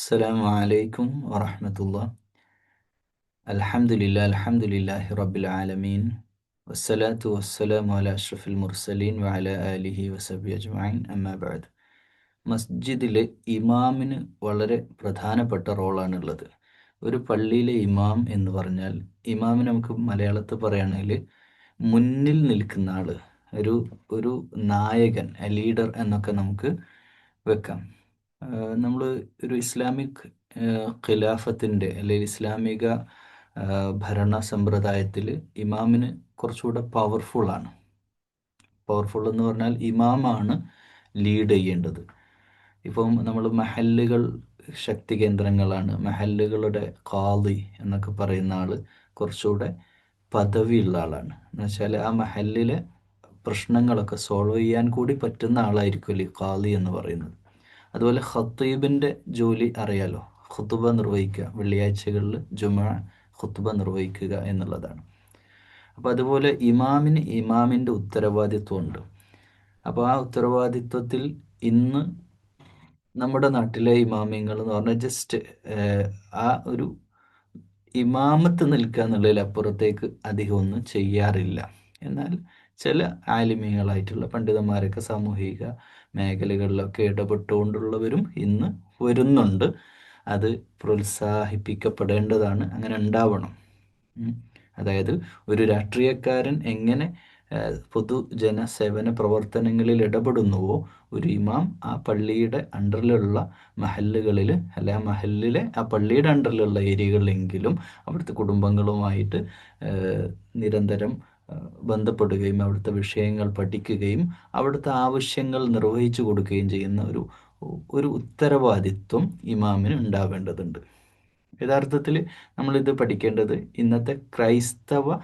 السلام عليكم ورحمة الله الحمد لله الحمد لله رب العالمين والصلاة والسلام على أشرف المرسلين وعلى آله وصحبه أجمعين أما بعد മസ്ജിദിലെ ഇമാമിന് വളരെ പ്രധാനപ്പെട്ട റോളാണുള്ളത് ഒരു പള്ളിയിലെ ഇമാം എന്ന് പറഞ്ഞാൽ ഇമാമിന് നമുക്ക് മലയാളത്തിൽ പറയുകയാണെങ്കിൽ മുന്നിൽ നിൽക്കുന്ന ആള് ഒരു ഒരു നായകൻ ലീഡർ എന്നൊക്കെ നമുക്ക് വെക്കാം നമ്മൾ ഒരു ഇസ്ലാമിക് ഖിലാഫത്തിന്റെ അല്ലെങ്കിൽ ഇസ്ലാമിക ഭരണ സമ്പ്രദായത്തിൽ ഇമാമിന് കുറച്ചുകൂടെ പവർഫുള്ളാണ് പവർഫുൾ എന്ന് പറഞ്ഞാൽ ഇമാമാണ് ലീഡ് ചെയ്യേണ്ടത്. ഇപ്പം നമ്മൾ മഹല്ലുകൾ ശക്തി കേന്ദ്രങ്ങളാണ്. മഹല്ലുകളുടെ കാളി എന്നൊക്കെ പറയുന്ന ആൾ കുറച്ചുകൂടെ പദവിയുള്ള ആളാണ്. എന്ന് വെച്ചാൽ ആ മഹല്ലിലെ പ്രശ്നങ്ങളൊക്കെ സോൾവ് ചെയ്യാൻ കൂടി പറ്റുന്ന ആളായിരിക്കും ഈ ഖാദി എന്ന് പറയുന്നത്. അതുപോലെ ഖത്തീബിന്റെ ജോലി അറിയാലോ. ഖുത്തുബ നിർവഹിക്കുക. വെള്ളിയാഴ്ചകളിൽ ജുമ ഖുത്തുബ നിർവഹിക്കുക എന്നുള്ളതാണ്. അപ്പോൾ അതുപോലെ ഇമാമിന് ഇമാമിന്റെ ഉത്തരവാദിത്വമുണ്ട് അപ്പോൾ ആ ഉത്തരവാദിത്വത്തിൽ ഇന്ന് നമ്മുടെ നാട്ടിലെ ഇമാമിങ്ങൾ എന്ന് പറഞ്ഞാൽ ജസ്റ്റ് ആ ഒരു ഇമാമത്ത് നിൽക്കുക എന്നുള്ളതിൽ അപ്പുറത്തേക്ക് അധികം ഒന്നും ചെയ്യാറില്ല. എന്നാൽ ചില ആലിമീങ്ങളായിട്ടുള്ള പണ്ഡിതന്മാരൊക്കെ സാമൂഹിക മേഖലകളിലൊക്കെ ഇടപെട്ടുകൊണ്ടുള്ളവരും ഇന്ന് വരുന്നുണ്ട്. അത് പ്രോത്സാഹിപ്പിക്കപ്പെടേണ്ടതാണ്. അങ്ങനെ ഉണ്ടാവണം. അതായത് ഒരു രാഷ്ട്രീയക്കാരൻ എങ്ങനെ പൊതുജന സേവന പ്രവർത്തനങ്ങളിൽ ഇടപെടുന്നുവോ ഒരു ഇമാം ആ പള്ളിയുടെ അണ്ടറിലുള്ള മഹല്ലുകളിൽ അല്ല ആ മഹല്ലിലെ ആ പള്ളിയുടെ അണ്ടറിലുള്ള ഏരിയകളിലെങ്കിലും അവിടുത്തെ കുടുംബങ്ങളുമായിട്ട് നിരന്തരം ബന്ധപ്പെടുകയും അവിടുത്തെ വിഷയങ്ങൾ പഠിക്കുകയും അവിടുത്തെ ആവശ്യങ്ങൾ നിർവഹിച്ചു കൊടുക്കുകയും ചെയ്യുന്ന ഒരു ഒരു ഉത്തരവാദിത്വം ഇമാമിന് ഉണ്ടാവേണ്ടതുണ്ട്. യഥാർത്ഥത്തിൽ നമ്മളിത് പഠിക്കേണ്ടത് ഇന്നത്തെ ക്രൈസ്തവ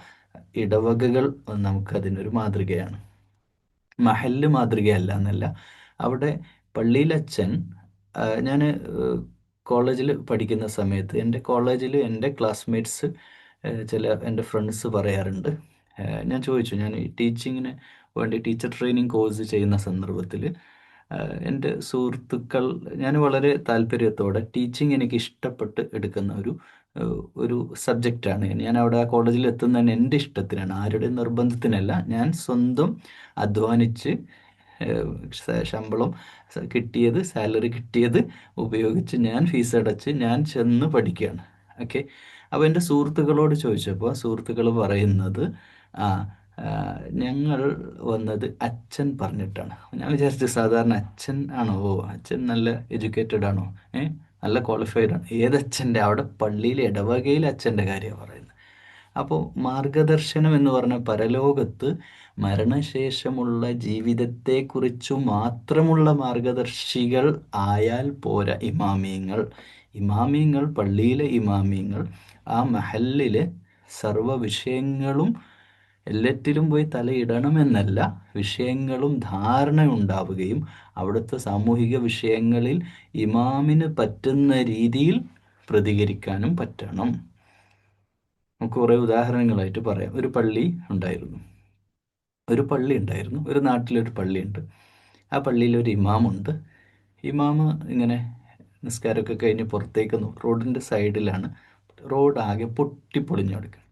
ഇടവകകൾ നമുക്കതിനൊരു മാതൃകയാണ്. മഹല്ല് മാതൃകയല്ല എന്നല്ല. അവിടെ പള്ളിയിലച്ഛൻ ഞാൻ കോളേജിൽ പഠിക്കുന്ന സമയത്ത് എന്റെ കോളേജിൽ എന്റെ ക്ലാസ്മേറ്റ്സ് ചില എന്റെ ഫ്രണ്ട്സ് പറയാറുണ്ട്. ഞാൻ ചോദിച്ചു. ഞാൻ ടീച്ചിങ്ങിന് വേണ്ടി ടീച്ചർ ട്രെയിനിങ് കോഴ്സ് ചെയ്യുന്ന സന്ദർഭത്തിൽ എന്റെ സുഹൃത്തുക്കൾ ഞാൻ വളരെ താല്പര്യത്തോടെ ടീച്ചിങ് എനിക്ക് ഇഷ്ടപ്പെട്ട് എടുക്കുന്ന ഒരു ഒരു സബ്ജക്റ്റാണ്. ഞാൻ അവിടെ ആ കോളേജിൽ എത്തുന്നതിന് എന്റെ ഇഷ്ടത്തിനാണ്. ആരുടെ നിർബന്ധത്തിനല്ല. ഞാൻ സ്വന്തം അധ്വാനിച്ച് ശമ്പളം കിട്ടിയത് സാലറി കിട്ടിയത് ഉപയോഗിച്ച് ഞാൻ ഫീസ് അടച്ച് ഞാൻ ചെന്ന് പഠിക്കുകയാണ്. ഓക്കെ? അപ്പോൾ എന്റെ സുഹൃത്തുക്കളോട് ചോദിച്ചപ്പോൾ സുഹൃത്തുക്കൾ പറയുന്നത് ആ ഞങ്ങൾ വന്നത് അച്ഛൻ പറഞ്ഞിട്ടാണ്. ഞാൻ വിചാരിച്ചു സാധാരണ അച്ഛൻ ആണോ? ഓ അച്ഛൻ നല്ല എഡ്യൂക്കേറ്റഡ് ആണോ? ഏ നല്ല ക്വാളിഫൈഡ് ആണ്. ഏതച്ഛന്റെ? അവിടെ പള്ളിയിൽ ഇടവകയിൽ അച്ഛന്റെ കാര്യമാണ് പറയുന്നത്. അപ്പോൾ മാർഗദർശനം എന്ന് പറഞ്ഞാൽ പരലോകത്ത് മരണശേഷമുള്ള ജീവിതത്തെക്കുറിച്ചു മാത്രമുള്ള മാർഗദർശികൾ ആയാൽ പോരാ ഇമാമിയങ്ങൾ. ഇമാമിയങ്ങൾ പള്ളിയിലെ ഇമാമിയങ്ങൾ ആ മഹലിലെ സർവ വിഷയങ്ങളും എല്ലാറ്റിലും പോയി തലയിടണമെന്നല്ല വിഷയങ്ങളും ധാരണ ഉണ്ടാവുകയും അവിടുത്തെ സാമൂഹിക വിഷയങ്ങളിൽ ഇമാമിന് പറ്റുന്ന രീതിയിൽ പ്രതികരിക്കാനും പറ്റണം. നമുക്ക് കുറേ ഉദാഹരണങ്ങളായിട്ട് പറയാം. ഒരു പള്ളി ഉണ്ടായിരുന്നു. ഒരു പള്ളി ഉണ്ടായിരുന്നു. ഒരു നാട്ടിലൊരു പള്ളിയുണ്ട്. ആ പള്ളിയിൽ ഒരു ഇമാമുണ്ട്. ഇമാമ് ഇങ്ങനെ നിസ്കാരമൊക്കെ കഴിഞ്ഞ് പുറത്തേക്ക് റോഡിന്റെ സൈഡിലാണ്. റോഡ് ആകെ പൊട്ടിപ്പൊളിഞ്ഞു കിടക്കുക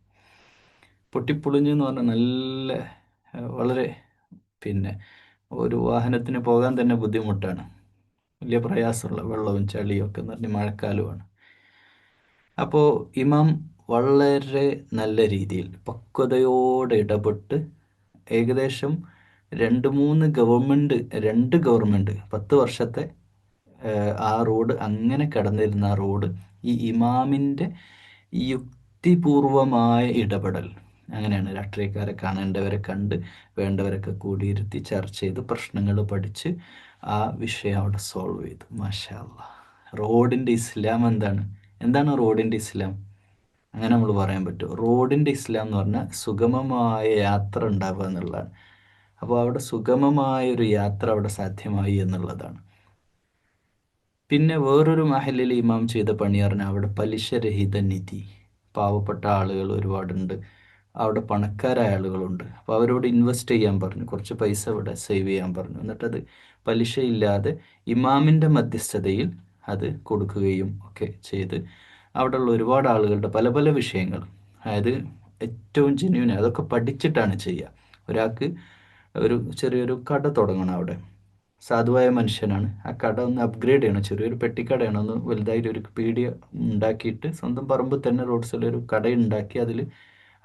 പൊട്ടിപ്പൊളിഞ്ഞു എന്ന് പറഞ്ഞാൽ നല്ല വളരെ പിന്നെ ഒരു വാഹനത്തിന് പോകാൻ തന്നെ ബുദ്ധിമുട്ടാണ്. വലിയ പ്രയാസമുള്ള വെള്ളവും ചളിയും ഒക്കെ നിറഞ്ഞ് മഴക്കാലമാണ് അപ്പോൾ ഇമാം വളരെ നല്ല രീതിയിൽ പക്വതയോടെ ഇടപെട്ട് ഏകദേശം രണ്ട് മൂന്ന് ഗവൺമെന്റ് രണ്ട് ഗവൺമെന്റ് പത്ത് വർഷത്തെ ആ റോഡ് അങ്ങനെ കടന്നിരുന്ന ആ റോഡ് ഈ ഇമാമിന്റെ യുക്തിപൂർവമായ ഇടപെടൽ. അങ്ങനെയാണ് രാഷ്ട്രീയക്കാരെ കാണേണ്ടവരെ കണ്ട് വേണ്ടവരൊക്കെ കൂടിയിരുത്തി ചർച്ച ചെയ്ത് പ്രശ്നങ്ങൾ പഠിച്ച് ആ വിഷയം അവിടെ സോൾവ് ചെയ്തു. മാഷാ അല്ലാ റോഡിന്റെ ഇസ്ലാം എന്താണ്? എന്താണ് റോഡിന്റെ ഇസ്ലാം? അങ്ങനെ നമ്മൾ പറയാൻ പറ്റും റോഡിന്റെ ഇസ്ലാം എന്ന് പറഞ്ഞാൽ സുഗമമായ യാത്ര ഉണ്ടാവുക എന്നുള്ളതാണ്. അപ്പോൾ അവിടെ സുഗമമായ ഒരു യാത്ര അവിടെ സാധ്യമായി എന്നുള്ളതാണ്. പിന്നെ വേറൊരു മഹലിൽ ഇമാം ചെയ്ത പണി പറഞ്ഞാൽ അവിടെ പലിശരഹിത നിധി. പാവപ്പെട്ട ആളുകൾ ഒരുപാടുണ്ട്. അവിടെ പണക്കാരായ ആളുകളുണ്ട്. അപ്പോൾ അവരോട് ഇൻവെസ്റ്റ് ചെയ്യാൻ പറഞ്ഞു. കുറച്ച് പൈസ ഇവിടെ സേവ് ചെയ്യാൻ പറഞ്ഞു. എന്നിട്ടത് പലിശയില്ലാതെ ഇമാമിന്റെ മധ്യസ്ഥതയിൽ അത് കൊടുക്കുകയും ഒക്കെ ചെയ്ത് അവിടെയുള്ള ഒരുപാട് ആളുകളുടെ പല പല വിഷയങ്ങൾ. അതായത് ഏറ്റവും ജെന്യൂൻ അതൊക്കെ പഠിച്ചിട്ടാണ് ചെയ്യുക. ഒരാൾക്ക് ഒരു ചെറിയൊരു കട തുടങ്ങണം അവിടെ. സാധുവായ മനുഷ്യനാണ്. ആ കട ഒന്ന് അപ്ഗ്രേഡ് ചെയ്യണം. ചെറിയൊരു പെട്ടിക്കടയാണ് ഒന്ന് വലുതായിട്ട് ഒരു പീടിയ ഉണ്ടാക്കിയിട്ട് സ്വന്തം പറമ്പിൽ തന്നെ റോഡ് സൈഡിൽ ഒരു കട ഉണ്ടാക്കി അതിൽ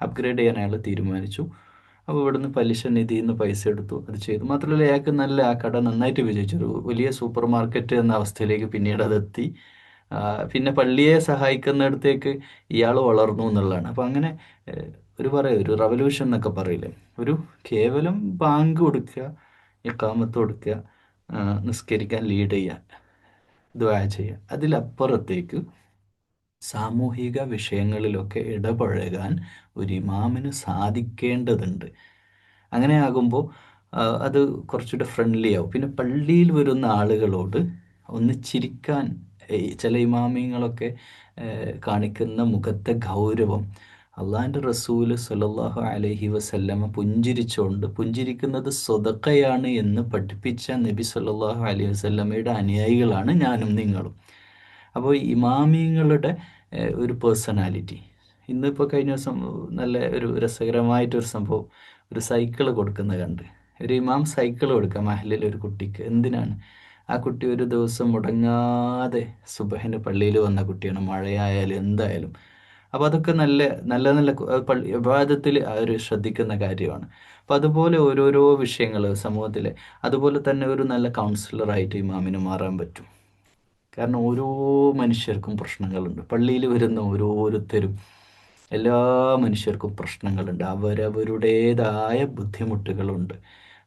അപ്ഗ്രേഡ് ചെയ്യാൻ അയാൾ തീരുമാനിച്ചു. അപ്പോൾ ഇവിടുന്ന് പലിശ നിധിയിൽ നിന്ന് പൈസ എടുത്തു. അത് ചെയ്തു. മാത്രമല്ല അയാൾക്ക് നല്ല ആ കട നന്നായിട്ട് വിജയിച്ചു. വലിയ സൂപ്പർ മാർക്കറ്റ് എന്ന അവസ്ഥയിലേക്ക് പിന്നീട് അതെത്തി പിന്നെ പള്ളിയെ സഹായിക്കുന്നിടത്തേക്ക് ഇയാൾ വളർന്നു എന്നുള്ളതാണ്. അപ്പം അങ്ങനെ ഒരു പറയാം ഒരു റവല്യൂഷൻ എന്നൊക്കെ പറയില്ലേ? ഒരു കേവലം ബാങ്ക് കൊടുക്കുക ഇക്കാമത്ത് കൊടുക്കുക നിസ്കരിക്കാൻ ലീഡ് ചെയ്യുക ദ്വാ ചെയ്യുക. അതിലപ്പുറത്തേക്ക് സാമൂഹിക വിഷയങ്ങളിലൊക്കെ ഇടപഴകാൻ ഒരു ഇമാമിന് സാധിക്കേണ്ടതുണ്ട്. അങ്ങനെ ആകുമ്പോൾ അത് കുറച്ചുകൂടെ ഫ്രണ്ട്ലി ആവും. പിന്നെ പള്ളിയിൽ വരുന്ന ആളുകളോട് ഒന്ന് ചിരിക്കാൻ ചില ഇമാമിങ്ങളൊക്കെ കാണിക്കുന്ന മുഖത്തെ ഗൗരവം അള്ളാഹിന്റെ റസൂൽ സല്ലല്ലാഹു അലഹി വസല്ലമ പുഞ്ചിരിച്ചുകൊണ്ട് പുഞ്ചിരിക്കുന്നത് സ്വതക്കയാണ് എന്ന് പഠിപ്പിച്ച നബി സല്ലാഹു അലൈഹി വസല്ലമയുടെ അനുയായികളാണ് ഞാനും നിങ്ങളും. അപ്പോൾ ഇമാമിങ്ങളുടെ ഒരു പേഴ്സണാലിറ്റി. ഇന്നിപ്പോൾ കഴിഞ്ഞ ദിവസം നല്ല ഒരു രസകരമായിട്ടൊരു സംഭവം ഒരു സൈക്കിൾ കൊടുക്കുന്ന കണ്ട്. ഒരു ഇമാം സൈക്കിൾ കൊടുക്കുക മഹലിൽ ഒരു കുട്ടിക്ക്. എന്തിനാണ്? ആ കുട്ടി ഒരു ദിവസം മുടങ്ങാതെ സുബഹിന് പള്ളിയിൽ വന്ന കുട്ടിയാണ്. മഴയായാലും എന്തായാലും. അപ്പോൾ അതൊക്കെ നല്ല നല്ല നല്ല പള്ളി വിവാദത്തിൽ അവർ ശ്രദ്ധിക്കുന്ന കാര്യമാണ്. അപ്പോൾ അതുപോലെ ഓരോരോ വിഷയങ്ങൾ സമൂഹത്തിലെ. അതുപോലെ തന്നെ ഒരു നല്ല കൗൺസിലറായിട്ട് ഇമാമിന് മാറാൻ പറ്റും. കാരണം ഓരോ മനുഷ്യർക്കും പ്രശ്നങ്ങളുണ്ട്. പള്ളിയിൽ വരുന്ന ഓരോരുത്തരും എല്ലാ മനുഷ്യർക്കും പ്രശ്നങ്ങളുണ്ട്. അവരവരുടേതായ ബുദ്ധിമുട്ടുകളുണ്ട്.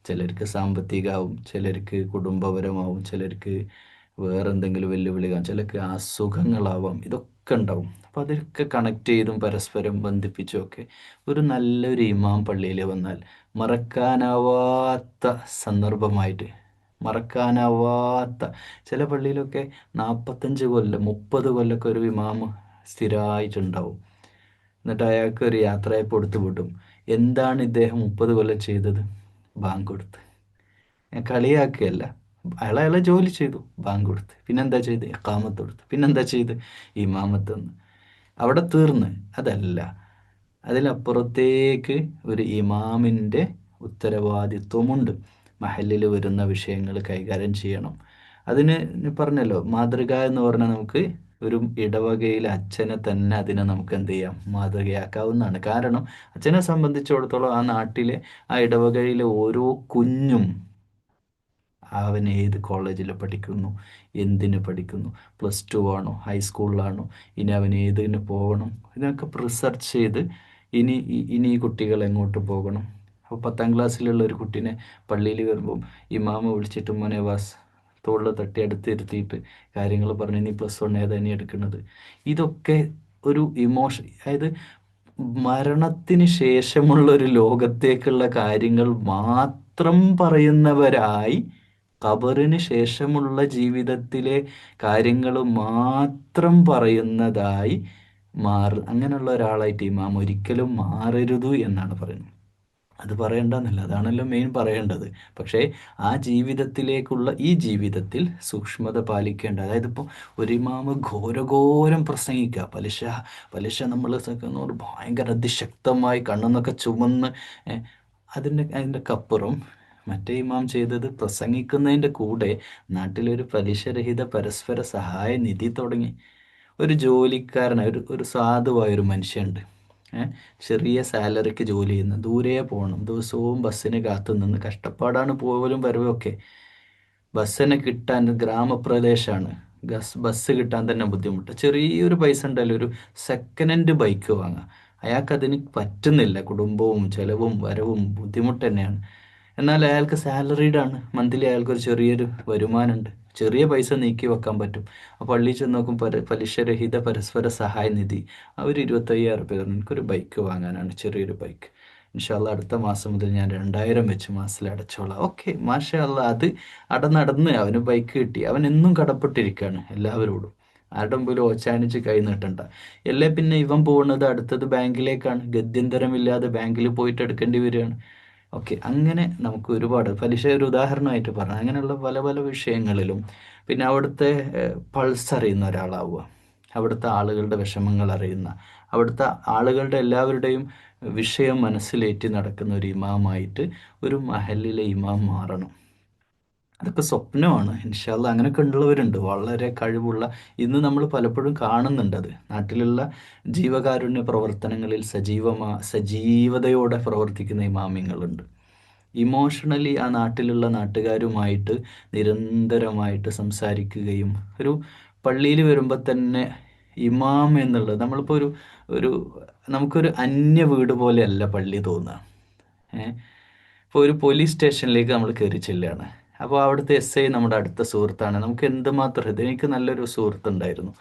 ചിലർക്ക് സാമ്പത്തികമാവും ചിലർക്ക് കുടുംബപരമാവും ചിലർക്ക് വേറെ എന്തെങ്കിലും ചിലർക്ക് അസുഖങ്ങളാവാം ഇതൊക്കെ ഉണ്ടാവും. അപ്പോൾ അതൊക്കെ കണക്ട് ചെയ്തും പരസ്പരം ബന്ധിപ്പിച്ചും ഒക്കെ ഒരു നല്ലൊരു ഇമാം പള്ളിയിൽ വന്നാൽ മറക്കാനാവാത്ത സന്ദർഭമായിട്ട് മറക്കാനാവാത്ത. ചില പള്ളിയിലൊക്കെ നാൽപ്പത്തഞ്ച് കൊല്ലം മുപ്പത് കൊല്ലമൊക്കെ ഒരു ഇമാമ് സ്ഥിരമായിട്ടുണ്ടാവും എന്നിട്ട് അയാൾക്ക് ഒരു യാത്രയപ്പ് കൊടുത്തു വിടും. എന്താണ് ഇദ്ദേഹം മുപ്പത് കൊല്ലം ചെയ്തത്? ബാങ്ക് കൊടുത്ത്. കളിയാക്കുകയല്ല. അയാൾ അയാളെ ജോലി ചെയ്തു ബാങ്ക് കൊടുത്ത്. പിന്നെന്താ ചെയ്ത്? എക്കാമത്ത് കൊടുത്ത്. പിന്നെന്താ ചെയ്ത്? ഇമാമത്ത് എന്ന് അവിടെ തീർന്ന്. അതല്ല. അതിലപ്പുറത്തേക്ക് ഒരു ഇമാമിന്റെ ഉത്തരവാദിത്വമുണ്ട്. മഹലിൽ വരുന്ന വിഷയങ്ങൾ കൈകാര്യം ചെയ്യണം. അതിന് പറഞ്ഞല്ലോ മാതൃക എന്ന് പറഞ്ഞാൽ നമുക്ക് ഒരു ഇടവകയിലെ അച്ഛനെ തന്നെ അതിനെ നമുക്ക് എന്ത് ചെയ്യാം? മാതൃകയാക്കാവുന്നതാണ്. കാരണം അച്ഛനെ സംബന്ധിച്ചിടത്തോളം ആ നാട്ടിലെ ആ ഇടവകയിലെ ഓരോ കുഞ്ഞും അവൻ ഏത് കോളേജിൽ പഠിക്കുന്നു എന്തിന് പഠിക്കുന്നു പ്ലസ് ടു ആണോ ഹൈസ്കൂളിലാണോ ഇനി അവൻ ഏതിന് പോകണം? ഇതിനൊക്കെ റിസർച്ച് ചെയ്ത് ഇനി ഇനി ഈ കുട്ടികൾ എങ്ങോട്ട് പോകണം? അപ്പോൾ പത്താം ക്ലാസ്സിലുള്ള ഒരു കുട്ടീനെ പള്ളിയിൽ വരുമ്പം ഇമാമ വിളിച്ചിട്ട് മോനെ വാസ് തോളിൽ തട്ടി അടുത്തിരുത്തിയിട്ട് കാര്യങ്ങൾ പറഞ്ഞ് നീ പ്ലസ് വൺ ഏതാ നീ എടുക്കുന്നത്? ഇതൊക്കെ ഒരു ഇമോഷൻ അതായത് മരണത്തിന് ശേഷമുള്ള ഒരു ലോകത്തേക്കുള്ള കാര്യങ്ങൾ മാത്രം പറയുന്നവരായി ഖബറിന് ശേഷമുള്ള ജീവിതത്തിലെ കാര്യങ്ങൾ മാത്രം പറയുന്നതായി മാറ അങ്ങനെയുള്ള ഒരാളായിട്ട് ഇമാം ഒരിക്കലും മാറരുത് എന്നാണ് പറയുന്നത്. അത് പറയേണ്ടെന്നല്ല അതാണല്ലോ മെയിൻ പറയേണ്ടത്. പക്ഷേ ആ ജീവിതത്തിലേക്കുള്ള ഈ ജീവിതത്തിൽ സൂക്ഷ്മത പാലിക്കേണ്ട. അതായത് ഇപ്പോൾ ഒരു ഇമാമ് ഘോരഘോരം പ്രസംഗിക്കുക. പലിശ പലിശ നമ്മൾ ഭയങ്കര അതിശക്തമായി കണ്ണെന്നൊക്കെ ചുമന്ന് അതിന്റെ അതിന്റെ കപ്പുറം മറ്റേ ഇമാം ചെയ്തത് പ്രസംഗിക്കുന്നതിന്റെ കൂടെ നാട്ടിലൊരു പലിശരഹിത പരസ്പര സഹായ നിധി തുടങ്ങി. ഒരു ജോലിക്കാരനായ ഒരു ഒരു സാധുവായ ഒരു മനുഷ്യനുണ്ട്. ചെറിയ സാലറിക്ക് ജോലി ചെയ്യുന്ന. ദൂരെ പോകണം ദിവസവും ബസ്സിന് കാത്തു നിന്ന്. കഷ്ടപ്പാടാണ് പോകലും വരവും ഒക്കെ. ബസ്സിന് കിട്ടാൻ ഗ്രാമപ്രദേശമാണ് ബസ് ബസ് കിട്ടാൻ തന്നെ ബുദ്ധിമുട്ട്. ചെറിയൊരു പൈസ ഉണ്ടല്ലോ. ഒരു സെക്കൻഡ് ഹാൻഡ് ബൈക്ക് വാങ്ങാം. അയാൾക്ക് അതിന് പറ്റുന്നില്ല. കുടുംബവും ചെലവും വരവും ബുദ്ധിമുട്ട് തന്നെയാണ്. എന്നാൽ അയാൾക്ക് സാലറീഡ് ആണ്. മന്ത്ലി അയാൾക്ക് ഒരു ചെറിയൊരു വരുമാനമുണ്ട്. ചെറിയ പൈസ നീക്കി വെക്കാൻ പറ്റും. അപ്പോൾ പള്ളിയിൽ ചെന്ന് നോക്കും പലിശരഹിത പരസ്പര സഹായ നിധി. അവർ ഇരുപത്തയ്യായിരം രൂപ കാരണം എനിക്കൊരു ബൈക്ക് വാങ്ങാനാണ് ചെറിയൊരു ബൈക്ക്. ഇൻഷാല്ല അടുത്ത മാസം മുതൽ ഞാൻ രണ്ടായിരം വെച്ച് മാസത്തിൽ അടച്ചോളാം. ഓക്കെ മാഷാ അല്ല അത് അടന്നടന്ന് അവന് ബൈക്ക് കിട്ടി. അവൻ എന്നും കടപ്പെട്ടിരിക്കുകയാണ് എല്ലാവരോടും. ആരുടെ മുമ്പിലും ഓച്ചാനിച്ച് കൈ നീട്ടണ്ട. അല്ലേ പിന്നെ ഇവൻ പോകുന്നത് അടുത്തത് ബാങ്കിലേക്കാണ്. ഗത്യന്തരമില്ലാതെ ബാങ്കിൽ പോയിട്ട് എടുക്കേണ്ടി വരികയാണ്. ഓക്കെ അങ്ങനെ നമുക്ക് ഒരുപാട് പലിശ ഒരു ഉദാഹരണമായിട്ട് പറഞ്ഞു അങ്ങനെയുള്ള പല പല വിഷയങ്ങളിലും പിന്നെ അവിടുത്തെ പൾസ് അറിയുന്ന ഒരാളാവുക. അവിടുത്തെ ആളുകളുടെ വിഷമങ്ങൾ അറിയുന്ന അവിടുത്തെ ആളുകളുടെ എല്ലാവരുടെയും വിഷയം മനസ്സിലേറ്റി നടക്കുന്ന ഒരു ഇമാമായിട്ട് ഒരു മഹലിലെ ഇമാം മാറണം. അതൊക്കെ സ്വപ്നമാണ്. ഇൻഷാല്ല അങ്ങനെയൊക്കെ ഉള്ളവരുണ്ട്. വളരെ കഴിവുള്ള ഇന്ന് നമ്മൾ പലപ്പോഴും കാണുന്നുണ്ട് അത്. നാട്ടിലുള്ള ജീവകാരുണ്യ പ്രവർത്തനങ്ങളിൽ സജീവമാ സജീവതയോടെ പ്രവർത്തിക്കുന്ന ഇമാമിങ്ങളുണ്ട്. ഇമോഷണലി ആ നാട്ടിലുള്ള നാട്ടുകാരുമായിട്ട് നിരന്തരമായിട്ട് സംസാരിക്കുകയും ഒരു പള്ളിയിൽ വരുമ്പോൾ തന്നെ ഇമാം എന്നുള്ളത് നമ്മളിപ്പോൾ ഒരു ഒരു നമുക്കൊരു അന്യ വീട് പോലെയല്ല പള്ളി തോന്നുക ഏഹ് ഇപ്പോൾ ഒരു പോലീസ് സ്റ്റേഷനിലേക്ക് നമ്മൾ കയറി ചെല്ലുകയാണ്. അപ്പോൾ അവിടുത്തെ എസ് ഐ നമ്മുടെ അടുത്ത സുഹൃത്താണ്. നമുക്ക് എന്തുമാത്രം ഇത് എനിക്ക് നല്ലൊരു സുഹൃത്തുണ്ടായിരുന്നു.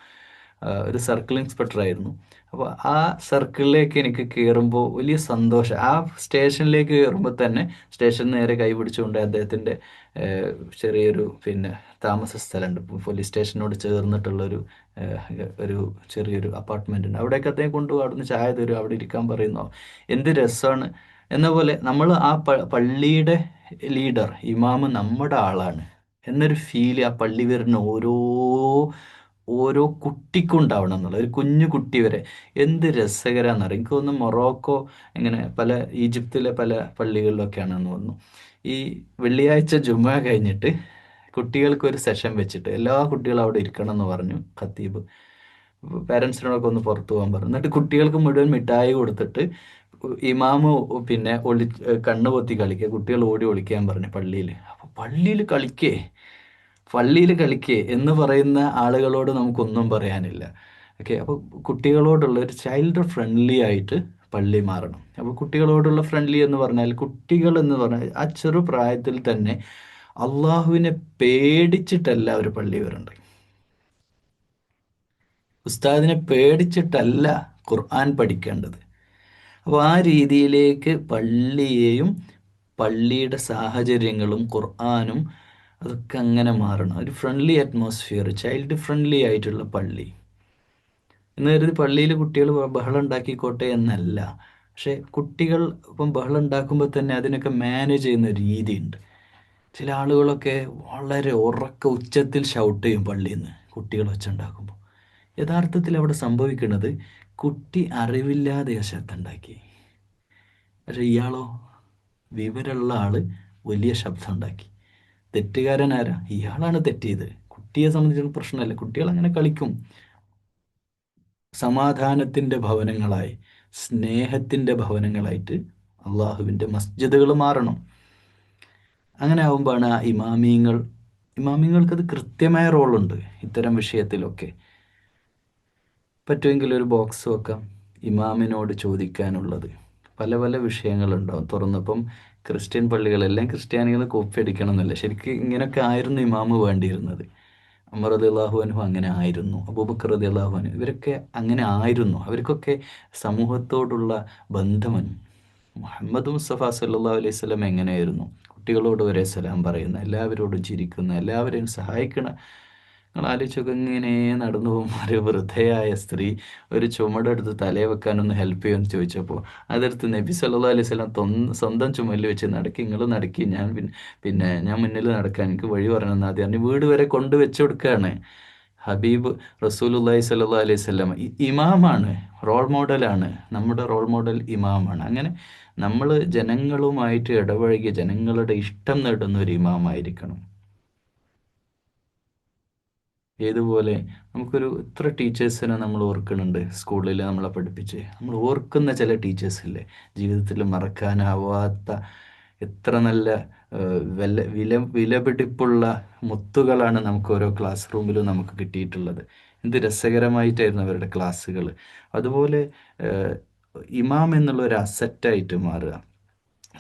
ഒരു സർക്കിൾ ഇൻസ്പെക്ടർ ആയിരുന്നു. അപ്പോൾ ആ സർക്കിളിലേക്ക് എനിക്ക് കയറുമ്പോൾ വലിയ സന്തോഷം. ആ സ്റ്റേഷനിലേക്ക് കയറുമ്പോൾ തന്നെ സ്റ്റേഷൻ നേരെ കൈ പിടിച്ചുകൊണ്ട് അദ്ദേഹത്തിന്റെ ചെറിയൊരു പിന്നെ താമസ സ്ഥലമുണ്ട്. പോലീസ് സ്റ്റേഷനോട് ചേർന്നിട്ടുള്ളൊരു ഒരു ചെറിയൊരു അപ്പാർട്ട്മെന്റ് ഉണ്ട്. അവിടേക്ക് അദ്ദേഹം കൊണ്ടുപോകും അവിടുന്ന് ചായ തരും അവിടെ ഇരിക്കാൻ പറയുന്നു? എന്ത് രസമാണ്. എന്ന പോലെ നമ്മൾ ആ പള്ളിയുടെ ലീഡർ ഇമാമ് നമ്മുടെ ആളാണ്. എന്നൊരു ഫീൽ ആ പള്ളി വരുന്ന ഓരോ ഓരോ കുട്ടിക്കും ഉണ്ടാവണം എന്നുള്ള ഒരു കുഞ്ഞു കുട്ടി വരെ. എന്ത് രസകരമാണെന്ന് അറിയാം എനിക്ക് തോന്നുന്നു മൊറോക്കോ ഇങ്ങനെ പല ഈജിപ്തിലെ പല പള്ളികളിലൊക്കെയാണെന്ന് തോന്നുന്നു. ഈ വെള്ളിയാഴ്ച ജുമ കഴിഞ്ഞിട്ട് കുട്ടികൾക്ക് ഒരു സെഷൻ വെച്ചിട്ട് എല്ലാ കുട്ടികളും അവിടെ ഇരിക്കണം എന്ന് പറഞ്ഞു ഖത്തീബ്. പേരൻസിനോടൊക്കെ ഒന്ന് പുറത്തു പോകാൻ പറഞ്ഞു. എന്നിട്ട് കുട്ടികൾക്ക് മുഴുവൻ മിഠായി കൊടുത്തിട്ട് ഇമാമ് പിന്നെ ഒളി കണ്ണ് പൊത്തി കളിക്കുക. കുട്ടികൾ ഓടി ഒളിക്കാൻ പറഞ്ഞു പള്ളിയിൽ. അപ്പോൾ പള്ളിയിൽ കളിക്കേ? പള്ളിയിൽ കളിക്കേ എന്ന് പറയുന്ന ആളുകളോട് നമുക്കൊന്നും പറയാനില്ല. ഓക്കെ അപ്പോൾ കുട്ടികളോടുള്ള ഒരു ചൈൽഡ് ഫ്രണ്ട്ലി ആയിട്ട് പള്ളി മാറണം. അപ്പോൾ കുട്ടികളോടുള്ള ഫ്രണ്ട്ലി എന്ന് പറഞ്ഞാൽ കുട്ടികൾ എന്ന് പറഞ്ഞാൽ ആ ചെറു പ്രായത്തിൽ തന്നെ അള്ളാഹുവിനെ പേടിച്ചിട്ടല്ല അവർ പള്ളി വരണ്ടേ ഉസ്താദിനെ പേടിച്ചിട്ടല്ല ഖുർആൻ പഠിക്കേണ്ടത്. അപ്പോൾ ആ രീതിയിലേക്ക് പള്ളിയെയും പള്ളിയുടെ സാഹചര്യങ്ങളും ഖുർആാനും അതൊക്കെ അങ്ങനെ മാറണം. ഒരു ഫ്രണ്ട്ലി അറ്റ്മോസ്ഫിയർ ചൈൽഡ് ഫ്രണ്ട്ലി ആയിട്ടുള്ള പള്ളി. എന്ന് കരുതി പള്ളിയിൽ കുട്ടികൾ ബഹളം ഉണ്ടാക്കിക്കോട്ടെ എന്നല്ല. പക്ഷേ കുട്ടികൾ ഇപ്പം ബഹളം ഉണ്ടാക്കുമ്പോൾ തന്നെ അതിനൊക്കെ മാനേജ് ചെയ്യുന്ന രീതിയുണ്ട്. ചില ആളുകളൊക്കെ വളരെ ഉറക്ക ഉച്ചത്തിൽ ഷൗട്ട് ചെയ്യും പള്ളിയിൽ നിന്ന് കുട്ടികൾ വെച്ചുണ്ടാക്കുമ്പോൾ യഥാർത്ഥത്തിൽ അവിടെ സംഭവിക്കുന്നത് കുട്ടി അറിവില്ലാതെ ശബ്ദം ഉണ്ടാക്കി പക്ഷെ ഇയാളോ? വിവരമുള്ള ആൾ വലിയ ശബ്ദം ഉണ്ടാക്കി തെറ്റുകാരൻ ആരാ? ഇയാളാണ് തെറ്റിയത്. കുട്ടിയെ സംബന്ധിച്ചുള്ള പ്രശ്നമല്ല. കുട്ടികൾ അങ്ങനെ കളിക്കും. സമാധാനത്തിന്റെ ഭവനങ്ങളായി സ്നേഹത്തിന്റെ ഭവനങ്ങളായിട്ട് അള്ളാഹുവിന്റെ മസ്ജിദുകൾ മാറണം. അങ്ങനെ ആകുമ്പോഴാണ് ആ ഇമാമിയങ്ങൾ ഇമാമിയങ്ങൾക്കത് കൃത്യമായ റോളുണ്ട് ഇത്തരം വിഷയത്തിലൊക്കെ. പറ്റുമെങ്കിൽ ഒരു ബോക്സ് വെക്കാം. ഇമാമിനോട് ചോദിക്കാനുള്ളത്. പല പല വിഷയങ്ങളുണ്ടാവും. തുറന്നപ്പം ക്രിസ്ത്യൻ പള്ളികളെല്ലാം ക്രിസ്ത്യാനികൾ കോപ്പി അടിക്കണം എന്നല്ല ശരിക്കും ഇങ്ങനെയൊക്കെ ആയിരുന്നു ഇമാമ് വേണ്ടിയിരുന്നത്. അമർ അലി അള്ളാഹു അനു അങ്ങനെ ആയിരുന്നു. അബൂബക്കർ അലി അള്ളാഹു അനു ഇവരൊക്കെ അങ്ങനെ ആയിരുന്നു. അവർക്കൊക്കെ സമൂഹത്തോടുള്ള ബന്ധമൻ മുഹമ്മദ് മുസ്തഫ സല്ലാ അലൈഹി സ്വലം എങ്ങനെയായിരുന്നു? കുട്ടികളോട് ഒരേ സലാം പറയുന്ന എല്ലാവരോടും ചിരിക്കുന്ന എല്ലാവരെയും സഹായിക്കണ നിങ്ങൾ ആലോചിച്ചൊക്കെ ഇങ്ങനെ നടന്നു പോകുമ്പോൾ ഒരു വൃദ്ധയായ സ്ത്രീ ഒരു ചുമടെടുത്ത് തലയെ വെക്കാനൊന്ന് ഹെൽപ്പ് ചെയ്യുമെന്ന് ചോദിച്ചപ്പോൾ അതെടുത്ത് നബി സല്ലാ അലൈഹി സ്വലം സ്വന്തം ചുമലിൽ വെച്ച് നടക്കി നിങ്ങൾ നടക്കി ഞാൻ പിന്നെ ഞാൻ മുന്നിൽ നടക്കാൻ എനിക്ക് വഴി പറഞ്ഞെന്ന് ആദ്യം വീട് വരെ കൊണ്ട് വെച്ചു കൊടുക്കുകയാണ് ഹബീബ് റസൂലുല്ലാഹി സല്ലാ അലൈഹി സ്വലം ഇമാമാണ് റോൾ മോഡലാണ് നമ്മുടെ റോൾ മോഡൽ ഇമാമാണ്. അങ്ങനെ നമ്മൾ ജനങ്ങളുമായിട്ട് ഇടപഴകി ജനങ്ങളുടെ ഇഷ്ടം നേടുന്ന ഒരു ഇമാമായിരിക്കണം. ഏതുപോലെ നമുക്കൊരു ഇത്ര ടീച്ചേഴ്സിനെ നമ്മൾ ഓർക്കുന്നുണ്ട് സ്കൂളിൽ നമ്മളെ പഠിപ്പിച്ച്. നമ്മൾ ഓർക്കുന്ന ചില ടീച്ചേഴ്സ് ഇല്ലേ ജീവിതത്തിൽ മറക്കാനാവാത്ത എത്ര നല്ല വില വില വിലപിടിപ്പുള്ള മുത്തുകളാണ് നമുക്ക് ഓരോ ക്ലാസ് റൂമിലും നമുക്ക് കിട്ടിയിട്ടുള്ളത്. എന്ത് രസകരമായിട്ടായിരുന്നു അവരുടെ ക്ലാസ്സുകൾ അതുപോലെ ഇമാം എന്നുള്ള ഒരു അസറ്റായിട്ട് മാറുക.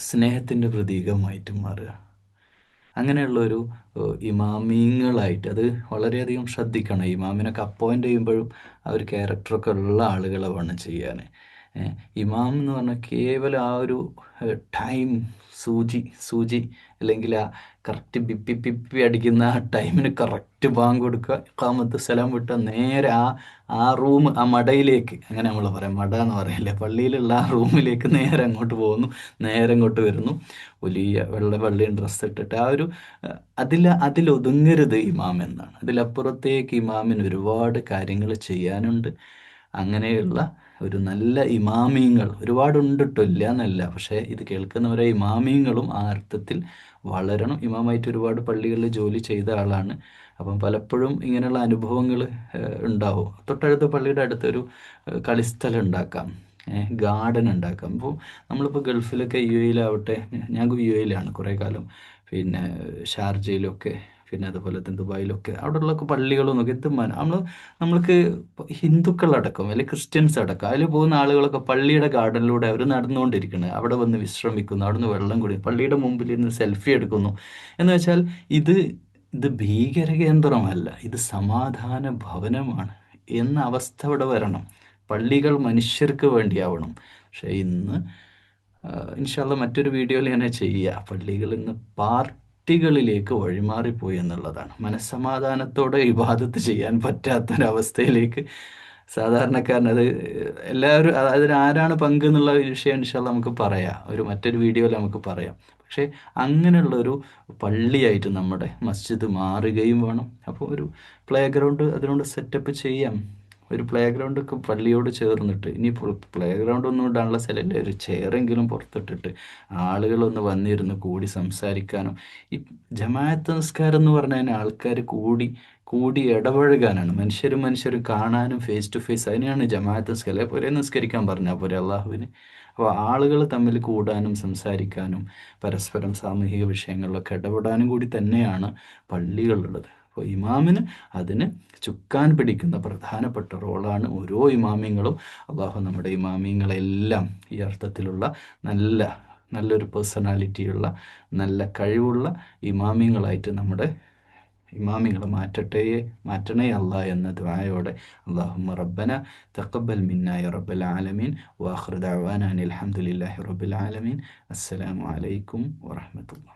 സ്നേഹത്തിന്റെ പ്രതീകമായിട്ട് മാറുക. അങ്ങനെയുള്ളൊരു ഇമാമിങ്ങളായിട്ട് അത് വളരെയധികം ശ്രദ്ധിക്കണം. ഇമാമിനൊക്കെ അപ്പോയിന്റ് ചെയ്യുമ്പോഴും ഒരു ക്യാരക്ടറൊക്കെ ഉള്ള ആളുകളെ വേണം ചെയ്യാൻ ഇമാം എന്ന് പറഞ്ഞാൽ കേവലം ആ ഒരു ടൈം സൂചി സൂചി അല്ലെങ്കിൽ ആ കറക്റ്റ് ബിപ്പി പിപ്പി അടിക്കുന്ന ആ ടൈമിന് കറക്റ്റ് ബാങ്ക് കൊടുക്കുക. ഇക്കാമത്ത് സ്ഥലം വിട്ട നേരെ ആ ആ റൂം ആ മടയിലേക്ക് അങ്ങനെ നമ്മൾ പറയാം. മട എന്ന് പറയില്ലേ? പള്ളിയിലുള്ള ആ റൂമിലേക്ക് നേരെ അങ്ങോട്ട് പോകുന്നു. നേരെ അങ്ങോട്ട് വരുന്നു. വലിയ വെള്ള വെള്ളയും ഡ്രസ്സ് ഇട്ടിട്ട്. ആ ഒരു അതിൽ അതിലൊതുങ്ങരുത് ഇമാം എന്നാണ്. അതിലപ്പുറത്തേക്ക് ഇമാമിന് ഒരുപാട് കാര്യങ്ങൾ ചെയ്യാനുണ്ട്. അങ്ങനെയുള്ള ഒരു നല്ല ഇമാമിയങ്ങൾ ഒരുപാടുണ്ട് കേട്ടോ ഇല്ല എന്നല്ല പക്ഷേ ഇത് കേൾക്കുന്നവരെ ഇമാമിയങ്ങളും ആ അർത്ഥത്തിൽ വളരണം. ഇമാമായിട്ട് ഒരുപാട് പള്ളികളിൽ ജോലി ചെയ്ത ആളാണ്. അപ്പം പലപ്പോഴും ഇങ്ങനെയുള്ള അനുഭവങ്ങൾ ഉണ്ടാവും. തൊട്ടടുത്ത പള്ളിയുടെ അടുത്തൊരു കളിസ്ഥലം ഉണ്ടാക്കാം. ഗാർഡൻ ഉണ്ടാക്കാം. അപ്പോൾ നമ്മളിപ്പോൾ ഗൾഫിലൊക്കെ യു എയിലാവട്ടെ. ഞാൻ യു എയിലാണ് കുറേ കാലം പിന്നെ ഷാർജയിലൊക്കെ പിന്നെ അതുപോലെ തന്നെ ദുബായിലൊക്കെ അവിടെയുള്ളൊക്കെ പള്ളികളും ഒക്കെ എത്തുമ്പോൾ നമ്മൾ നമ്മൾക്ക് ഹിന്ദുക്കളടക്കം അല്ലെങ്കിൽ ക്രിസ്ത്യൻസ് അടക്കം അതിൽ പോകുന്ന ആളുകളൊക്കെ പള്ളിയുടെ ഗാർഡനിലൂടെ അവർ നടന്നുകൊണ്ടിരിക്കുന്നത് അവിടെ വന്ന് വിശ്രമിക്കുന്നു അവിടെ നിന്ന് വെള്ളം കുടി പള്ളിയുടെ മുമ്പിൽ ഇരുന്ന് സെൽഫി എടുക്കുന്നു. എന്ന് വെച്ചാൽ ഇത് ഇത് ഭീകര കേന്ദ്രമല്ല ഇത് സമാധാന ഭവനമാണ്. എന്ന അവസ്ഥ ഇവിടെ വരണം. പള്ളികൾ മനുഷ്യർക്ക് വേണ്ടിയാവണം. പക്ഷേ ഇന്ന് ഇൻഷാല്ല മറ്റൊരു വീഡിയോയിൽ ഞാൻ ചെയ്യുക പള്ളികൾ ഇന്ന് പാർട്ടികളിലേക്ക് വഴിമാറിപ്പോയി എന്നുള്ളതാണ്. മനസ്സമാധാനത്തോടെ വിവാദത്ത് ചെയ്യാൻ പറ്റാത്തൊരവസ്ഥയിലേക്ക് സാധാരണക്കാരൻ അത് എല്ലാവരും അതായത് ആരാണ് പങ്ക് എന്നുള്ള വിഷയം ഇൻഷാല്ല നമുക്ക് പറയാം. ഒരു മറ്റൊരു വീഡിയോയിൽ നമുക്ക് പറയാം. പക്ഷേ അങ്ങനെയുള്ളൊരു പള്ളിയായിട്ട് നമ്മുടെ മസ്ജിദ് മാറുകയും വേണം. അപ്പോൾ ഒരു പ്ലേ ഗ്രൗണ്ട് അതിനോട് സെറ്റപ്പ് ചെയ്യാം. ഒരു പ്ലേ ഗ്രൗണ്ട് ഒക്കെ പള്ളിയോട് ചേർന്നിട്ട് ഇനി പ്ലേ ഗ്രൗണ്ട് ഒന്നും ഇടാനുള്ള സ്ഥലമില്ല. ഒരു ചെയറെങ്കിലും പുറത്തിട്ടിട്ട് ആളുകളൊന്ന് വന്നിരുന്ന് കൂടി സംസാരിക്കാനും ഈ ജമാഅത്ത് നിസ്കാരം എന്ന് പറഞ്ഞാൽ ആൾക്കാർ കൂടി കൂടി ഇടപഴകാനാണ്. മനുഷ്യരും മനുഷ്യരും കാണാനും ഫേസ് ടു ഫേസ് അതിനെയാണ് ജമാഅത്ത് നിസ്കാരം. ഒരേ നിസ്കരിക്കാൻ പറഞ്ഞാൽ പോലെ അള്ളാഹുവിന്. അപ്പോൾ ആളുകൾ തമ്മിൽ കൂടാനും സംസാരിക്കാനും പരസ്പരം സാമൂഹിക വിഷയങ്ങളിലൊക്കെ ഇടപെടാനും കൂടി തന്നെയാണ് പള്ളികളുള്ളത്. അപ്പോൾ ഇമാമിന് അതിന് ചുക്കാൻ പിടിക്കുന്ന പ്രധാനപ്പെട്ട റോളാണ് ഓരോ ഇമാമിങ്ങളും. അള്ളാഹു നമ്മുടെ ഇമാമിങ്ങളെല്ലാം ഈ അർത്ഥത്തിലുള്ള നല്ല നല്ലൊരു പേഴ്സണാലിറ്റിയുള്ള നല്ല കഴിവുള്ള ഇമാമിങ്ങളായിട്ട് നമ്മുടെ ഇമാമികളെ മാറ്റട്ടെ മാറ്റണേ അല്ല എന്ന ദ്വായോടെ അള്ളാഹുമ്മ റബ്ബന തക്കബൽ മിന്നായ റബ്ബൽ ആലമീൻ വാഹൃദാൻ അലഹമുല്ലാഹി റബ്ബിൽ ആലമീൻ. അസ്സലാമു അലൈക്കും വറഹ്മത്തുള്ളാഹി